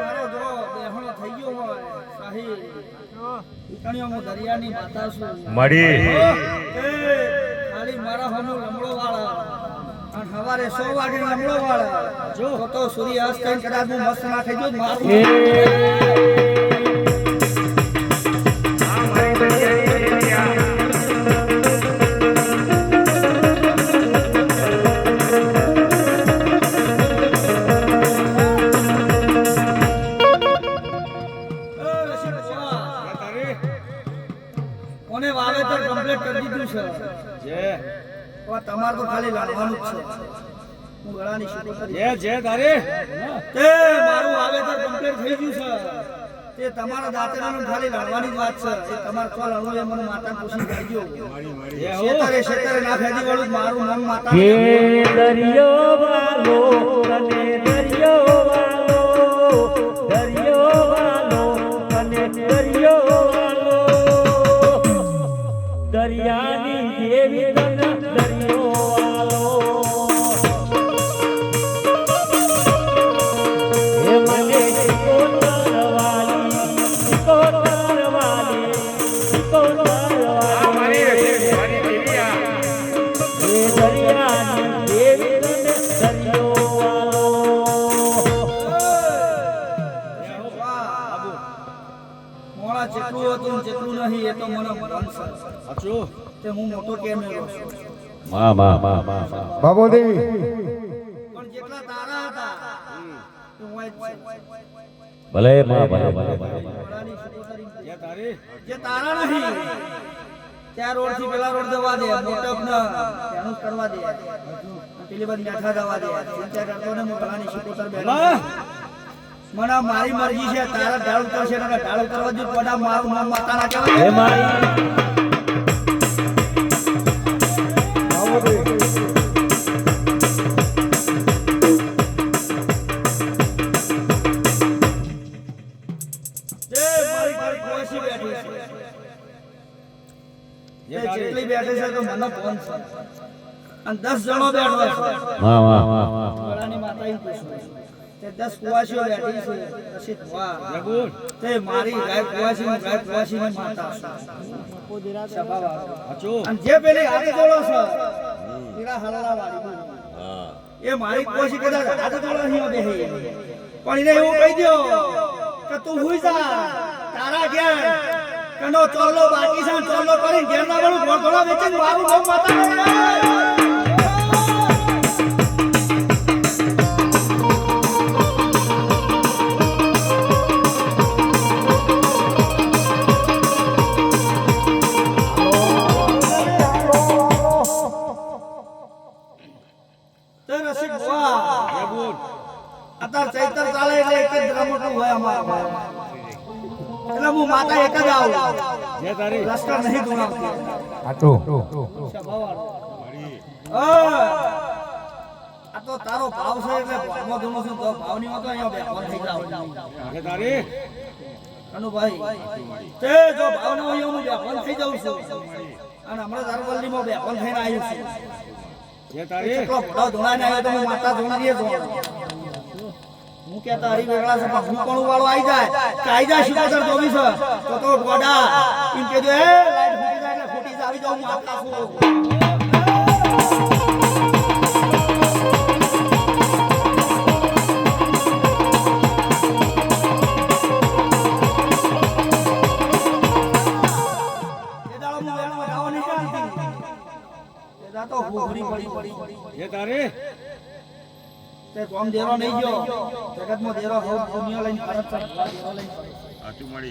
મારો થઈ ગયો હોય સાહી દરિયાની માતા છું. મડી. એ ખાલી મારા હમુ લમડો વાળા. સવારે સો વાગે લમડો વાળા જો તો સૂર્યાસ્ત કદાચ હું મસ્ત ના થઈ ગયો મારું કોને વાવેતર કમ્પ્લીટ કરી દીધું છે? જે. હવે તમારે તો ખાલી લડવાનું જ છે. જે તે મારું વાવેતર કમ્પ્લીટ થઈ ગયું છે. તે તમારા દાંતરાનું ખાલી લડવાની જ વાત છે. એ તમારે તો લડવું એ મને માતા પૂછી કરજો જે શેતરે શેતરે ના ફેદી વાળું મારું મન માતા દરિયો વાલો અને દરિયો વાલો દરિયો વાલો અને દરિયો વાલો દરિયાની દેવી જેટલું હતું જેટલું નહીં એ તો મને સાચું કે હું મોટો કેમ એવો છું મા મા મા મા બાબોદેવી. પણ જેટલા તારા હતા ભલે મા ભલે ભલે ભલે. જે તારી જે તારા નહીં ત્યાં રોડથી પેલા રોડ જવા દે મોટપ ને એનું કરવા દે. પેલી બાજુ બેઠા જવા દે. ચિંતા કરતો ને હું ગળાની શીખોતર બેઠો મને મારી મરજી છે તારા ઢાળ ઉતરશે ને ઢાળ ઉતરવા જો પોડા મારું નામ માતા ના હે કહેવાય જે મારી જેટલી બેઠી છે તો મને ફોન છે અને દસ જણો બેઠો છે. વાહ વાહ વાહ વાહ ગળાની માતા એમ પૂછું તે દસ કુવાસીઓ બેઠી છે. રસિક વાહ. તે મારી ગાય કુવાસી ગાય કુવાસી ની માતા છું. અને જે પેલી હાથી જોડો છે પેલા હલડા વાળી એ મારી કુવાસી કદાચ હાથી જોડો અહીં બેહી. પણ એને એવું કહી દો કે તું હુઈ જા. તારા ઘેર કનો ચોલ્લો બાકી છે ચોલો ચોલ્લો કરી ઘેર ના વાળું ઘોડ ઘોડા વેચીને મારું નામ માતા. એક જ રમકડું હોય અમારા એટલે હું માતા એક જ આવું. જે તારી લશ્કર નહીં દોડાવતી આટલું આ તો તારો ભાવ છે એટલે ભાવમાં ધૂણું છું. તો ભાવની માં અહીંયા બેફામ થઈ જાવ જે તારી. કનુભાઈ તે જો ભાવનો અહીંયા હું બેફામ થઈ જાઉં છું. અને હમણાં અરવલ્લીમાં બેફામ થઈને આવ્યું છું. જે તારી. એટલો ભોળો આવ્યો તો હું માતા ધોળીએ ધોળો. કહેતા હરી વેગળા છે પણ પણ વાળો આવી જાય. કે આવી જાય શિકોતર ધોવી છે તો તો ગોડા. એમ કહેજો એ, લાઈટ ફૂટી જાય એટલે ફૂટી આવી છું દાડો હું. એ દાડો હુહરી પડી. પડી તારી? કોમ દેરો નહીં ગયો જગતમાં દેરો હોવ દુનિયા લઈને ફરજ દેરો લઈને.